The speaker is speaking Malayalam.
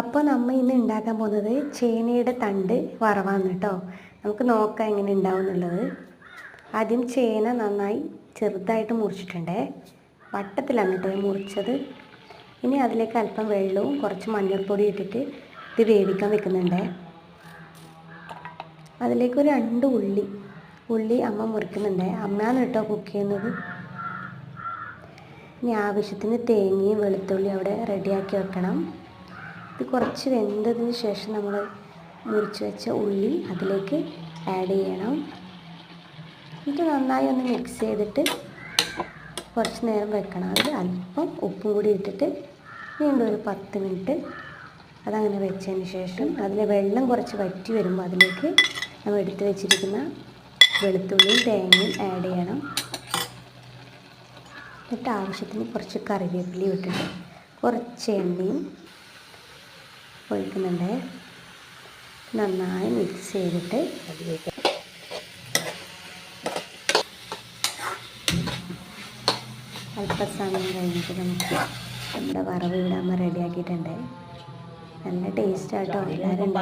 അപ്പോൾ നമ്മൾ ഇന്ന് ഉണ്ടാക്കാൻ പോകുന്നത് ചേനയുടെ തണ്ട് വറവാന്ന് കേട്ടോ നമുക്ക് നോക്കാം എങ്ങനെ ഉണ്ടാവും എന്നുള്ളത്. ആദ്യം ചേന നന്നായി ചെറുതായിട്ട് മുറിച്ചിട്ടുണ്ടേ. വട്ടത്തിലാണ് കേട്ടോ മുറിച്ചത്. ഇനി അതിലേക്ക് അല്പം വെള്ളവും കുറച്ച് മഞ്ഞൾപ്പൊടി ഇട്ടിട്ട് ഇത് വേവിക്കാൻ വെക്കുന്നുണ്ട്. അതിലേക്ക് ഒരു രണ്ട് ഉള്ളി ഉള്ളി അമ്മ മുറിക്കുന്നുണ്ട്. അമ്മയാണ് കേട്ടോ കുക്ക് ചെയ്യുന്നത്. ഇനി ആവശ്യത്തിന് തേങ്ങയും വെളുത്തുള്ളി അവിടെ റെഡിയാക്കി വെക്കണം. ഇത് കുറച്ച് വെന്തതിന് ശേഷം നമ്മൾ മുറിച്ച് വെച്ച ഉള്ളി അതിലേക്ക് ആഡ് ചെയ്യണം. എന്നിട്ട് നന്നായി ഒന്ന് മിക്സ് ചെയ്തിട്ട് കുറച്ച് നേരം വെക്കണം. അതിൽ അല്പം ഉപ്പും കൂടി ഇട്ടിട്ട് വീണ്ടും ഒരു പത്ത് മിനിറ്റ് അതങ്ങനെ വെച്ചതിന് ശേഷം അതിൽ വെള്ളം കുറച്ച് വറ്റി വരുമ്പോൾ അതിലേക്ക് നമ്മൾ എടുത്ത് വെച്ചിരിക്കുന്ന വെളുത്തുള്ളിയും തേങ്ങയും ആഡ് ചെയ്യണം. എന്നിട്ട് ആവശ്യത്തിന് കുറച്ച് കറിവേപ്പിലയും ഇട്ടിട്ട് കുറച്ച് എണ്ണയും ഒഴിക്കുന്നുണ്ട്. നന്നായി മിക്സ് ചെയ്തിട്ട് അതിലേക്ക് അല്പസമയം കഴിഞ്ഞിട്ട് നമുക്ക് നമ്മുടെ വറവ് ഇടാൻ റെഡിയാക്കിയിട്ടുണ്ട് നല്ല ടേസ്റ്റാട്ടോ എല്ലാവരും